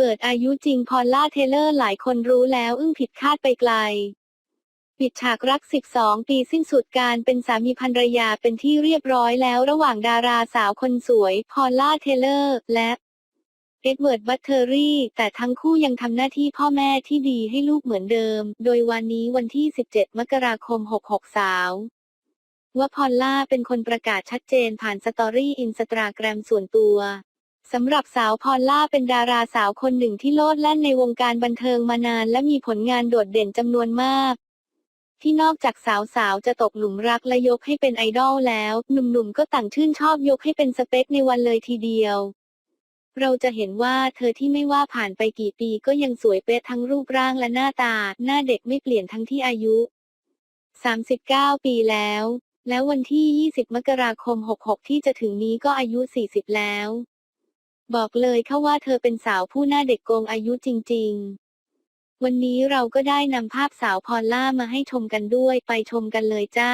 เปิดอายุจริงพอลล่าเทเลอร์หลายคนรู้แล้วอึ้งผิดคาดไปไกล ปิดฉากรัก 12 ปีสิ้นสุดการเป็นสามีภรรยาเป็นที่เรียบร้อยแล้วระหว่างดาราสาวคนสวย พอลล่าเทเลอร์ และเอ็ดเวิร์ดบัตเทอรี่ แต่ทั้งคู่ยังทำหน้าที่พ่อแม่ที่ดีให้ลูกเหมือนเดิม โดยวันนี้วันที่ 17 มกราคม 66 สาวว่าพอลล่าเป็นคนประกาศชัดเจนผ่านสตอรี่อินสตาแกรมส่วนตัว สำหรับสาวพอลล่าเป็นดาราสาวคนหนึ่งที่โลดแล่นในวงการบันเทิงมานานและมีผลงานโดดเด่นจำนวนมาก ที่นอกจากสาวๆจะตกหลุมรักและยกให้เป็นไอดอลแล้ว หนุ่มๆก็ต่างชื่นชอบยกให้เป็นสเปคในวันเลยทีเดียว เราจะเห็นว่าเธอที่ไม่ว่าผ่านไปกี่ปีก็ยังสวยเป๊ะทั้งรูปร่างและหน้าตา หน้าเด็กไม่เปลี่ยนทั้งที่อายุ 39 ปีแล้ว แล้ววันที่ 20 มกราคม 66 ที่จะถึงนี้ก็อายุ 40 แล้ว บอกเลยเขาว่าเธอเป็นสาวผู้หน้าเด็กโกงอายุจริง ๆ วันนี้เราก็ได้นำภาพสาวพอลล่ามาให้ชมกันด้วยไปชมกันเลยจ้า